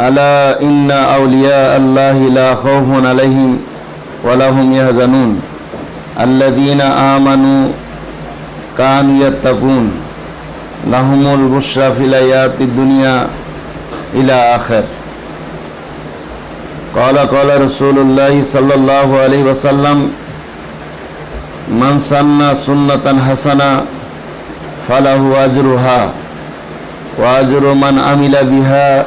ألا إن أولياء الله لا خوف عليهم ولا هم يحزنون الذين آمنوا كانوا يتقون لهم البشرى في الحياة الدنيا إلى آخر قال قال رسول الله صلى الله عليه وسلم من سن سنة حسنة فله أجرها وأجر من عمل بها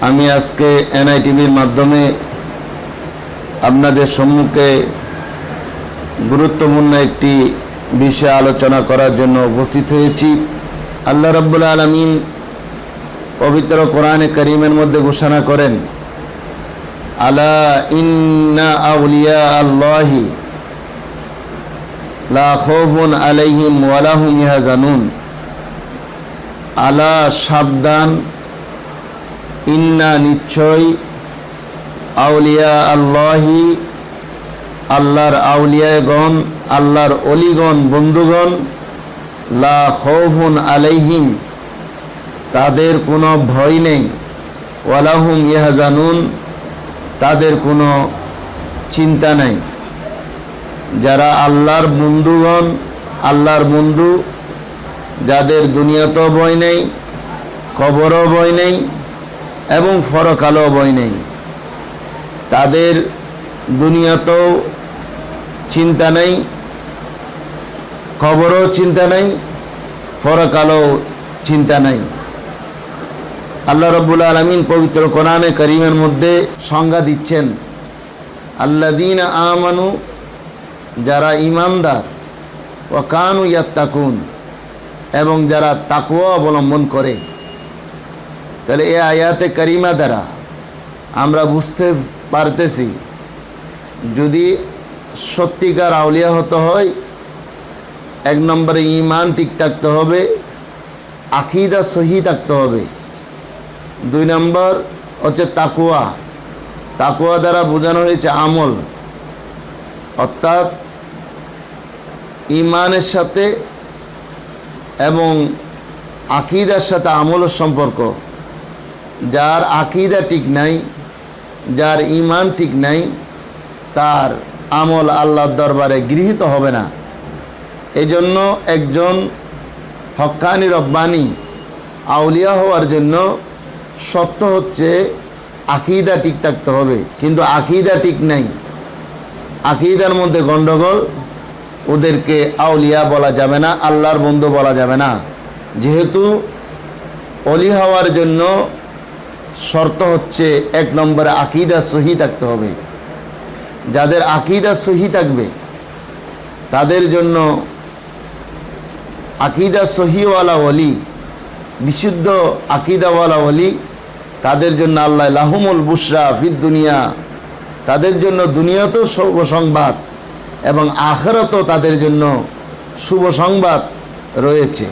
আমি আজকে এনআইটিভির মাধ্যমে আপনাদের সম্মুখে গুরুত্বপূর্ণ একটি বিষয় আলোচনা করার জন্য উপস্থিত হয়েছি। আল্লাহ রব্বুল আলমিন পবিত্র কোরআনে করিমের মধ্যে ঘোষণা করেন, আলা ইন্না আউলিয়া আল্লাহি লা আলাইহিম ওয়ালাহুম ইয়াহজানুন। আলা সাবধান ইন্না নিশ্চয় আউলিয়া আল্লাহি, আল্লাহর আউলিয়াগণ, আল্লাহর অলিগণ, বন্ধুগণ, লা খৌফুন আলাইহিম, তাদের কোনো ভয় নেই। ওয়ালাহুম ইহাজানুন তাদের কোনো চিন্তা নেই। যারা আল্লাহর বন্ধুগণ, আল্লাহর বন্ধু, যাদের দুনিয়াতেও ভয় নেই, কবরও ভয় নেই এবং ফরকালও ভয় নেই। তাদের দুনিয়াতেও চিন্তা নেই, খবরও চিন্তা নেই ফরকালও চিন্তা নেই। আল্লাহ রব্বুল আলমিন পবিত্র কোরআনে করিমের মধ্যে সংজ্ঞা দিচ্ছেন আল্লাদিন আমানু, যারা ইমানদার ও কানু ইয়াত্তাকুন, এবং যারা তাকুয়া অবলম্বন করে। তাহলে এ আয়াতে করিমা দ্বারা আমরা বুঝতে পারতেছি, যদি সত্যিকার আউলিয়া হতে হয়, এক নম্বরে ইমান ঠিক থাকতে হবে, আকিদা সহি থাকতে হবে। দুই নম্বর হচ্ছে তাকুয়া তাকুয়া দ্বারা বোঝানো হয়েছে আমল। অর্থাৎ ইমানের সাথে এবং আকিদার সাথে আমলের সম্পর্ক। যার আকিদা ঠিক নাই, যার ইমান ঠিক নাই, তার আমল আল্লাহর দরবারে গৃহীত হবে না। এজন্য জন্য একজন হক্কানি রব্বানি, আউলিয়া হওয়ার জন্য সত্য হচ্ছে আকিদা ঠিক থাকতে হবে। কিন্তু আকিদা ঠিক নাই। আকিদার মধ্যে গণ্ডগোল ওদেরকে আউলিয়া বলা যাবে না, আল্লাহর বন্ধু বলা যাবে না। যেহেতু অলি হওয়ার জন্য শর্ত হচ্ছে এক নম্বরে আকিদা সহি থাকতে হবে। যাদের আকিদা সহি থাকবে, তাদের জন্য আকিদা সহিওয়ালা অলি বিশুদ্ধ আকিদাওয়ালা অলি তাদের জন্য আল্লাহ লাহুমুল বুসরা ফিদ দুনিয়া, তাদের জন্য দুনিয়াতেও শুভ সংবাদ এবং আখেরাতেও তাদের জন্য শুভ সংবাদ রয়েছে।